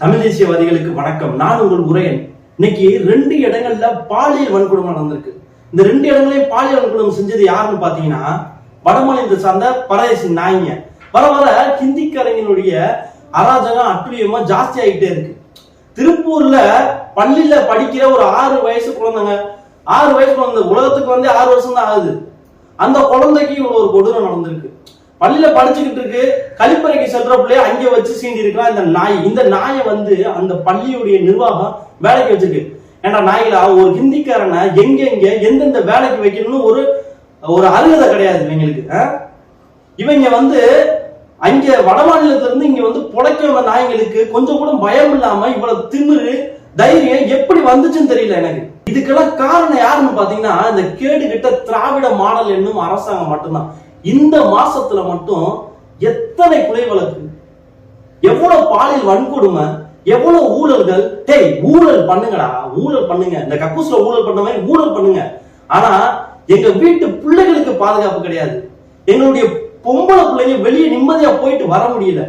தமிழ் தேசியவாதிகளுக்கு வணக்கம். நான் உங்கள் உரையன். இன்னைக்கு ரெண்டு இடங்கள்ல பாலியல் வன்கொடுமை நடந்திருக்கு. இந்த ரெண்டு இடங்களையும் பாலியல் வன்கொடுமை செஞ்சது யாருன்னு பாத்தீங்கன்னா வடமாநிலத்தை சார்ந்த பரதேசி நாய்ங்க. வர வர ஹிந்திக்காரங்களுடைய அராஜகம் அட்டுழியமா ஜாஸ்தி ஆகிட்டே இருக்கு. திருப்பூர்ல பள்ளியில படிக்கிற ஒரு ஆறு வயசு குழந்தைங்க. ஆறு வயசு குழந்தை உலகத்துக்கு வந்து ஆறு வருஷம் தான் ஆகுது. அந்த குழந்தைக்கு இவ்வளவு ஒரு கொடூரம் நடந்திருக்கு. பள்ளியில படிச்சுக்கிட்டு இருக்கு கழிப்பறைக்கு செல்ற பிள்ளைய அங்க வச்சு சீண்டி இருக்கலாம் இந்த நாய். இந்த நாயை வந்து அந்த பள்ளியுடைய நிர்வாகம் வேலைக்கு வச்சிருக்கு. ஏன்னா நாய்களா ஒரு ஹிந்திக்காரனை எங்க எங்க எந்தெந்த வேலைக்கு வைக்கணும்னு ஒரு ஒரு அருகதை கிடையாது இவங்களுக்கு இவங்க வந்து அங்க வட மாநிலத்திலிருந்து இங்க வந்து புழைக்க நாய்களுக்கு கொஞ்சம் கூட பயம் இல்லாம இவ்வளவு திமிரு தைரியம் எப்படி வந்துச்சுன்னு தெரியல எனக்கு. இதுக்கெல்லாம் காரணம் யாருன்னு பாத்தீங்கன்னா இந்த கேடு கிட்ட திராவிட மாடல் என்னும் அரசாங்கம் மட்டும்தான். இந்த மாசத்துல மட்டும் எத்தனை கொலை வழக்கு? எவ்வளவு பாலியல் வன்கொடுமை? எவ்வளவு ஊழல்கள்? டேய் ஊழல் பண்ணுங்கடா. ஊழல் பண்ணுங்க. இந்த கக்கூஸ்ல ஊழல் பண்ண மாதிரி ஊழல் பண்ணுங்க. ஆனா எங்க வீட்டு பிள்ளைகளுக்கு பாதுகாப்பு கிடையாது. எங்களுடைய பொம்பளை பிள்ளைங்க வெளியே நிம்மதியா போயிட்டு வர முடியல.